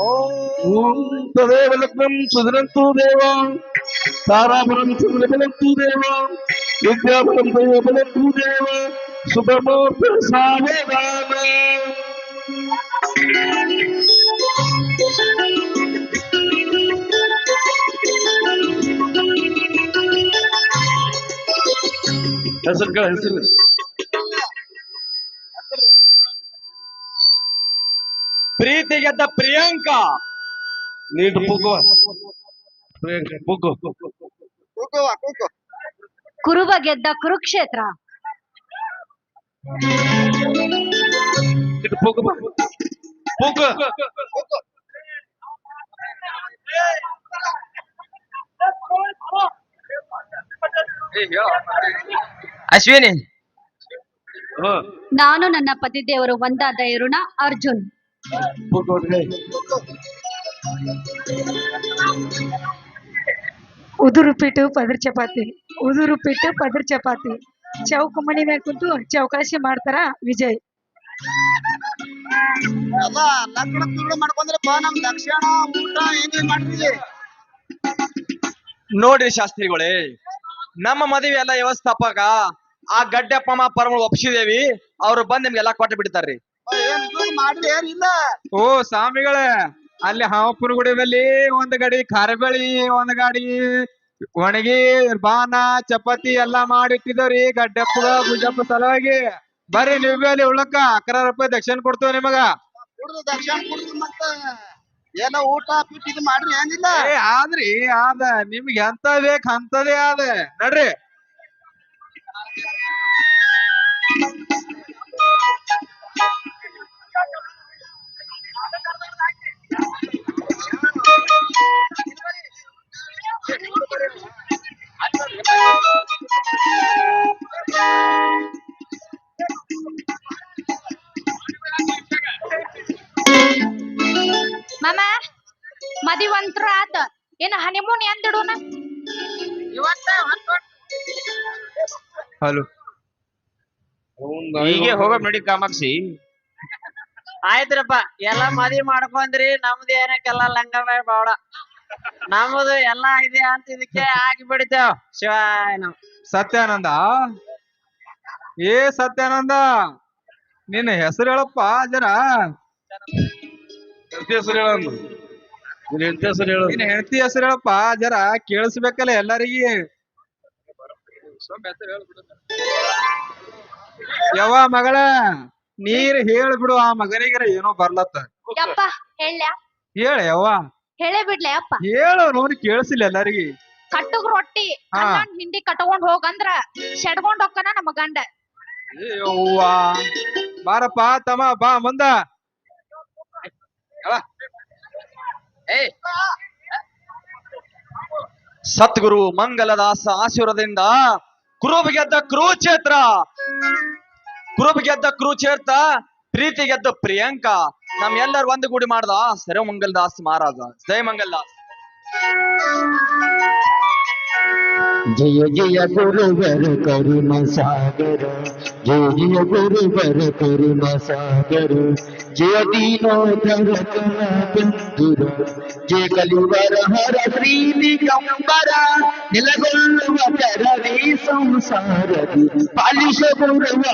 ಓಂ ತದೇವ ಲಗ್ನಂ ಸುಧರಂತು ದೇವ ತಾರಾಬಲಂ ಚಂದ್ರಬಲಂತು ದೇವ ವಿದ್ಯಾಬಲಂ ದೈವ ಬಲಂತು ದೇವ ಶುಭಮೂರ್ತ ಸಾವಧಾನ ಹೆಸರುಗಳ ಹೆಸರು ಪ್ರೀತಿ ಗೆದ್ದ ಪ್ರಿಯಾಂಕಾ. ಪ್ರಿಯಾಂಕಾ ಪುಗ್ಗು. ಕೂಗುವ ಕೂಗು ಕುರುಬ ಗೆದ್ದ ಕುರುಕ್ಷೇತ್ರ. ಅಶ್ವಿನಿ. ನಾನು ನನ್ನ ಪತಿದೇವರು ಒಂದಾದ ಇರುಣ ಅರ್ಜುನ್. ಉದುರುಪಿಟ್ಟು ಪದರ್ ಚಪಾತಿ. ಉದುರುಪಿಟ್ಟು ಪದರ್ ಚಪಾತಿ. ಚೌಕ ಮಣಿ ಮೇಲೆ ಕುಂತು ಚೌಕಾಶಿ ಮಾಡ್ತಾರ ವಿಜಯ್. ನೋಡ್ರಿ ಶಾಸ್ತ್ರಿಗಳೇ ನಮ್ಮ ಮದುವೆ ಎಲ್ಲ ವ್ಯವಸ್ಥಾಪಕ ಆ ಗಡ್ಡಪ್ಪಮ್ಮ ಪರಮ ಒಪ್ಸಿದೇವಿ ಅವ್ರು ಬಂದ್ ನಿಮ್ಗೆಲ್ಲ ಕೊಟ್ಟು ಬಿಡ್ತಾರ್ರಿ ಮಾಡ್ಲಿ ಏನಿಲ್ಲ. ಓ ಸ್ವಾಮಿಗಳೇ ಅಲ್ಲಿ ಹಾವಪುರ ಗುಡಿ ಬಲ್ಲಿ ಒಂದ್ ಗಾಡಿ ಖಾರಬೇಳಿ ಒಂದ್ ಗಾಡಿ ಒಣಗಿ ಬಾನ ಚಪಾತಿ ಎಲ್ಲಾ ಮಾಡಿಟ್ಟಿದವ್ರಿ ಗಡ್ಡಪ್ಪ ಗುಜಪ್ಪ ಸಲುವಾಗಿ. ಬರ್ರಿ ನೀವ್ ಬಿ ಅಲ್ಲಿ ಅಕರ ರೂಪಾಯಿ ದಕ್ಷಿಣ ಕೊಡ್ತೇವ್ ನಿಮಗ. ಕುಡ್ದು ದಕ್ಷಿಣ ಕುಡ್ದು ಮತ್ತ ಎಲ್ಲ ಊಟ ಪಿಟ್ ಇದು ಮಾಡ್ರಿ ಏನಿಲ್ಲ. ಏ ಆದ್ರಿ ಆದ ನಿಮ್ಗೆ ಎಂತ ಬೇಕ್ ಅಂತದೇ ಆದ. ನಡ್ರಿ. ಮಾಮ ಮದಿವಂತ್ರ ಆತ. ಏನ ಹನಿಮೂನ್ ಎಂದಿಡೋನ ಹಲೋ. ಹೀಗೆ ಹೋಗೋ ನೋಡಿ ಕಾಮಾಕ್ಷಿ. ಆಯ್ತ್ರಪ್ಪ ಎಲ್ಲ ಮದಿ ಮಾಡ್ಕೊಂಡ್ರಿ ನಮ್ದು ಏನಕ್ಕೆಲ್ಲ ಲಂಗ ಬಾಡ ನಮ್ದು ಎಲ್ಲಾ ಇದೆ ಅಂತ ಇದಕ್ಕೆ ಹಾಕಿ ಬಿಡ್ತೇವ್ ಶಿವಾಯ ನಾವು ಸತ್ಯಾನಂದ? ಏ ಸತ್ಯಾನಂದ ನಿನ್ನ ಹೆಸರು ಹೇಳಪ್ಪ ಜರ. ಎಂತ ಹೆಸರು ಹೇಳಂದು ನಿನ್ ಎಂತ ಹೆಸರು ಹೇಳು ನಿನ್ನ ಹೆಂಡತಿ ಹೆಸರು ಹೇಳಪ್ಪ ಜರ ಕೇಳಿಸ್ಬೇಕಲ್ಲ ಎಲ್ಲರಿಗೆ. ಯಾವ ಮಗಳ ನೀರ್ ಹೇಳ್ಬಿಡು ಆ ಮಗನಿಗರ ಏನೋ ಬರ್ಲತ್ತ. ಯಪ್ಪ ಹೇಳ ಯವ್ವ. ಹೇಳೇ ಬಿಡ್ಲೆ ಅಪ್ಪ. ಹೇಳು ನೋಡಿ ಕೇಳಿಸಿಲ್ಲ ಎಲ್ಲರಿಗೆ. ಕಟ್ಟುಗ್ ರೊಟ್ಟಿ ಹಾ. ಹಿಂಡಿ ಕಟ್ಕೊಂಡ್ ಹೋಗಂದ್ರ ಶೆಡ್ಕೊಂಡ್ ಹೋಗ್ತಾನ ನಮ್ಮ ಗಂಡ. ಯವ್ವ. ಬಾರಪ್ಪ ತಮ್ಮ ಬಾ ಮುಂದ. ಸತ್ಗುರು ಮಂಗಲದಾಸ ಆಶೀರ್ವಾದದಿಂದ ಕುರುಬ ಗೆದ್ದ ಕುರುಕ್ಷೇತ್ರ. ಕುರುಬ ಗೆದ್ದ ಕುರುಕ್ಷೇತ್ರ ಪ್ರೀತಿ ಗೆದ್ದ ಪ್ರಿಯಾಂಕಾ. ನಮ್ ಎಲ್ಲರೂ ಒಂದು ಗೂಡಿ ಮಾಡ್ದ ಸರ ಮಂಗಲದಾಸ್ ಮಹಾರಾಜ ಜಯ ಮಂಗಲದಾಸ್ ಜಯ ಜಯ ಗುರುವರ ಕರುಣ ಸಾಗರ ಜಯ ಜಯ ಗುರುವರ ಕರುಣ ಸಾಗರ ಜಯ ದೀನೋಧರ ಕರ ಬಂಧುರ ಜಯ ಕಲಿವರ ಹರ ಶ್ರೀ ದಿಗಂಬರ ನೆಲಗೊಳ್ಳುವ ಕರವೇ ಸಂಸಾರದಿ ಪಾಲಿಸ ಗುರುವ